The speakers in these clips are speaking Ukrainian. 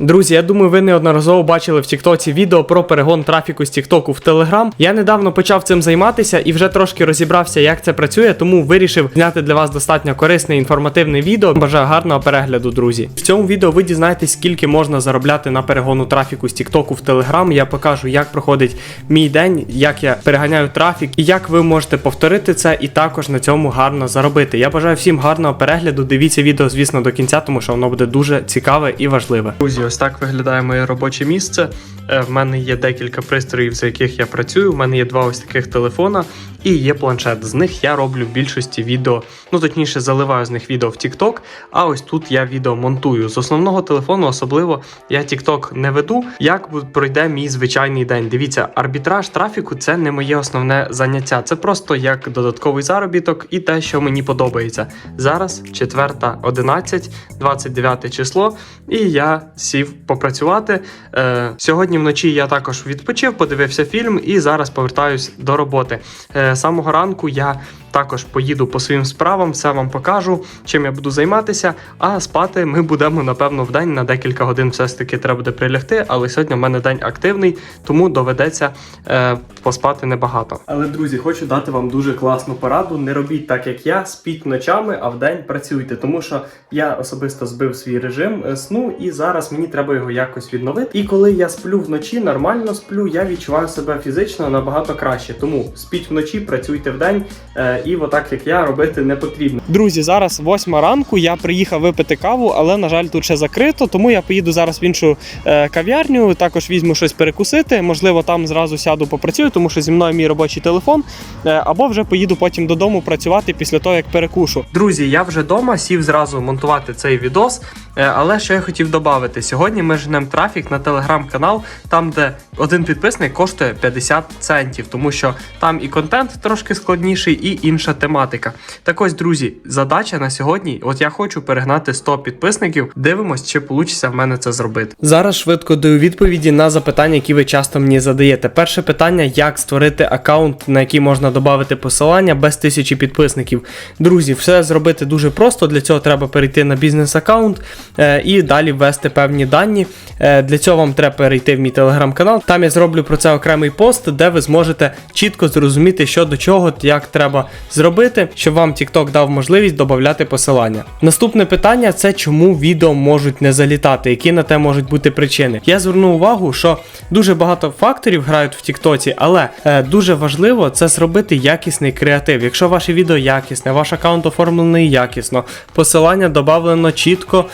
Друзі, я думаю, ви неодноразово бачили в Тіктоці відео про перегон трафіку з Тіктоку в Телеграм. Я недавно почав цим займатися і вже трошки розібрався, як це працює, тому вирішив зняти для вас достатньо корисне інформативне відео. Бажаю гарного перегляду, друзі. В цьому відео ви дізнаєтесь, скільки можна заробляти на перегону трафіку з Тіктоку в Телеграм. Я покажу, як проходить мій день, як я переганяю трафік і як ви можете повторити це і також на цьому гарно заробити. Я бажаю всім гарного перегляду. Дивіться відео, звісно, до кінця, тому що воно буде дуже цікаве і важливе. Друзі, ось так виглядає моє робоче місце. Е, В мене є декілька пристроїв, за яких я працюю. У мене є два ось таких телефона і є планшет. З них я роблю в більшості відео, ну точніше, заливаю з них відео в TikTok, а ось тут я відео монтую. З основного телефону, особливо я TikTok не веду. Як пройде мій звичайний день? Дивіться, арбітраж трафіку це не моє основне заняття. Це просто як додатковий заробіток і те, що мені подобається. Зараз 4.11, 29 число, і я сів попрацювати. Е, сьогодні вночі я також відпочив, подивився фільм і зараз повертаюсь до роботи. Е, самого ранку я також поїду по своїм справам, все вам покажу, чим я буду займатися. А спати ми будемо напевно в день на декілька годин. Все ж таки треба буде прилягти. Але сьогодні в мене день активний, тому доведеться е, поспати небагато. Але друзі, хочу дати вам дуже класну пораду. Не робіть так, як я, спіть ночами, а вдень працюйте, тому що я особисто збив свій режим е, сну, і зараз мені треба його якось відновити. І коли я сплю вночі, нормально сплю, я відчуваю себе фізично набагато краще. Тому спіть вночі, працюйте вдень, е, і отак як я робити не потрібно. Друзі, зараз восьма ранку. Я приїхав випити каву, але на жаль, тут ще закрито. Тому я поїду зараз в іншу е, кав'ярню. Також візьму щось перекусити. Можливо, там зразу сяду попрацюю, тому що зі мною мій робочий телефон. Е, або вже поїду потім додому працювати після того, як перекушу. Друзі, я вже вдома сів зразу монтувати цей відос. Е, Але що я хотів додати, сьогодні ми женемо трафік на телеграм-канал, там, де один підписник коштує 50 центів, тому що там і контент трошки складніший, і інша тематика. Так ось, друзі, задача на сьогодні. От я хочу перегнати 100 підписників. Дивимось, чи вийде в мене це зробити. Зараз швидко даю відповіді на запитання, які ви часто мені задаєте. Перше питання: як створити аккаунт, на який можна додати посилання без тисячі підписників. Друзі, все зробити дуже просто. Для цього треба перейти на бізнес-аккаунт е, і далі ввести певні дані. Е, для цього вам треба перейти в мій телеграм-канал. Там я зроблю про це окремий пост, де ви зможете чітко зрозуміти, що до чого, як треба зробити, щоб вам TikTok дав можливість додати посилання. Наступне питання це чому відео можуть не залітати, які на те можуть бути причини. Я звернув увагу, що дуже багато факторів грають в TikTok, але е, дуже важливо це зробити якісний креатив. Якщо ваше відео якісне, ваш аккаунт оформлений якісно, посилання додавлено чітко,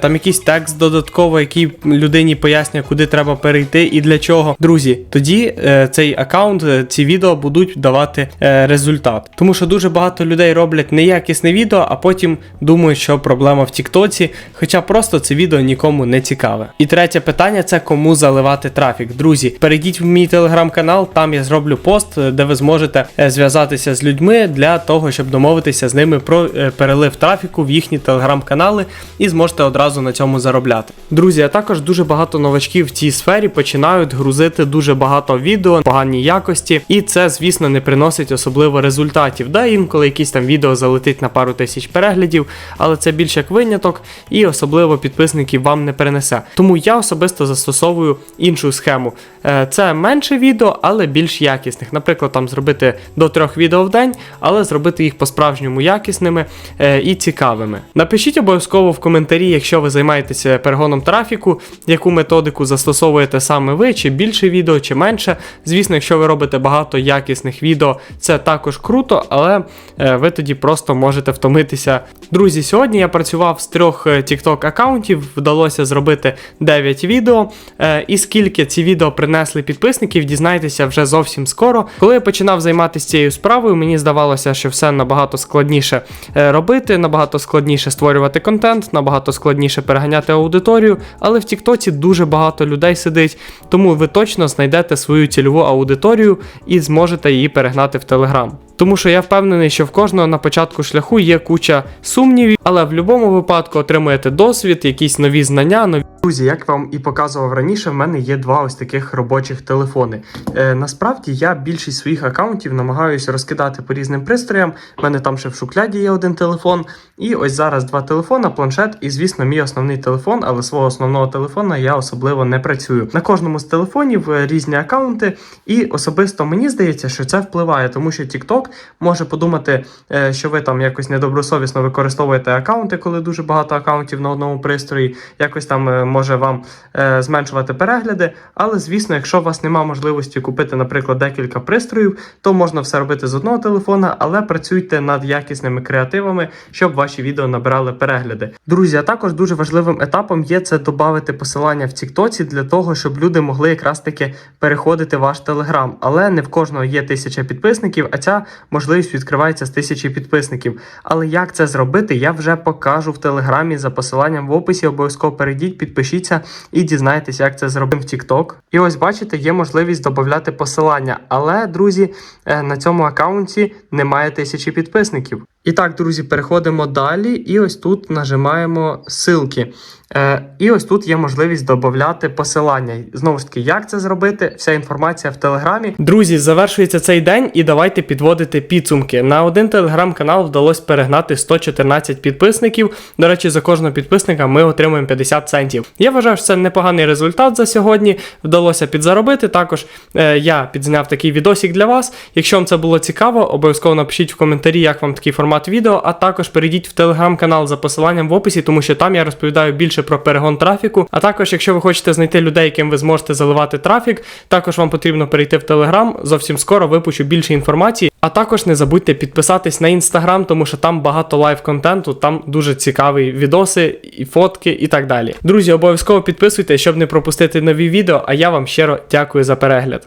там якийсь текст додатково, який людині пояснює, куди треба перейти і для чого. Друзі, тоді е, цей аккаунт, е, ці відео будуть давати е, результат. Тому що дуже багато людей роблять неякісне відео, а потім думають, що проблема в Тіктоці, хоча просто це відео нікому не цікаве. І третє питання це кому заливати трафік. Друзі, перейдіть в мій телеграм-канал, там я зроблю пост, е, де ви зможете е, зв'язатися з людьми для того, щоб домовитися з ними про е, перелив трафіку в їхні телеграм-канали і зможете одразу на цьому заробляти. Друзі, а також дуже багато новачків в цій сфері починають грузити дуже багато відео поганій якості, і це, звісно, не приносить особливо результатів. Да, інколи якісь там відео залетить на пару тисяч переглядів, але це більш як виняток, і особливо підписників вам не перенесе. Тому я особисто застосовую іншу схему. Е, Це менше відео, але більш якісних. Наприклад, там зробити до трьох відео в день, але зробити їх по-справжньому якісними е, і цікавими. Напишіть обов'язково в коментарі, якщо ви займаєтеся перегоном трафіку, яку методику застосовуєте саме ви, чи більше відео, чи менше. Звісно, якщо ви робите багато якісних відео, це також круто, але е, ви тоді просто можете втомитися. Друзі, сьогодні я працював з трьох е, TikTok аккаунтів, вдалося зробити 9 відео. Е, І скільки ці відео принесли підписників, дізнаєтеся вже зовсім скоро. Коли я починав займатися цією справою, мені здавалося, що все набагато складніше робити, набагато складніше створювати контент, набагато складніше переганяти аудиторію. Але в Тіктоці дуже багато людей сидить, тому ви точно знайдете свою цільову аудиторію і зможете її перегнати в Телеграм. Тому що я впевнений, що в кожного на початку шляху є куча сумнівів, але в будь-якому випадку отримуєте досвід, якісь нові знання, нові. Друзі, як вам і показував раніше, в мене є два ось таких робочих телефони. Е, насправді я більшість своїх аккаунтів намагаюся розкидати по різним пристроям. У мене там ще в шухляді є один телефон. І ось зараз два телефона, планшет, і звісно, мій основний телефон, але свого основного телефона я особливо не працюю. На кожному з телефонів е, різні аккаунти, і особисто мені здається, що це впливає, тому що TikTok може подумати, е, що ви там якось недобросовісно використовуєте аккаунти, коли дуже багато аккаунтів на одному пристрої, якось там е, може вам е, зменшувати перегляди. Але звісно, якщо у вас немає можливості купити, наприклад, декілька пристроїв, то можна все робити з одного телефона, але працюйте над якісними креативами, щоб ваші відео набирали перегляди. Друзі, а також дуже важливим етапом є це додати посилання в Тіктоці для того, щоб люди могли якраз таки переходити ваш телеграм. Але не в кожного є тисяча підписників, а ця можливість відкривається з тисячі підписників. Але як це зробити, я вже покажу в телеграмі за посиланням в описі. Обов'язково перейдіть, підпишіться і дізнайтесь, як це зробимо в TikTok. І ось бачите, є можливість додати посилання. Але, друзі, е, на цьому аккаунті немає тисячі підписників. І так, друзі, переходимо далі, і ось тут нажимаємо ссылки. Е, і ось тут є можливість додати посилання. Знову ж таки, як це зробити? Вся інформація в телеграмі. Друзі, завершується цей день, і давайте підводити підсумки. На один телеграм-канал вдалося перегнати 114 підписників. До речі, за кожного підписника ми отримуємо 50 центів. Я вважаю, що це непоганий результат за сьогодні. Вдалося підзаробити. Також е, я підзняв такий відосик для вас. Якщо вам це було цікаво, обов'язково напишіть в коментарі, як вам такий формат відео, а також перейдіть в телеграм-канал за посиланням в описі, тому що там я розповідаю більше про перегон трафіку. А також, якщо ви хочете знайти людей, яким ви зможете заливати трафік, також вам потрібно перейти в телеграм. Зовсім скоро випущу більше інформації. А також не забудьте підписатись на інстаграм, тому що там багато лайв-контенту, там дуже цікаві відоси, і фотки і так далі. Друзі, обов'язково підписуйтесь, щоб не пропустити нові відео. А я вам щиро дякую за перегляд.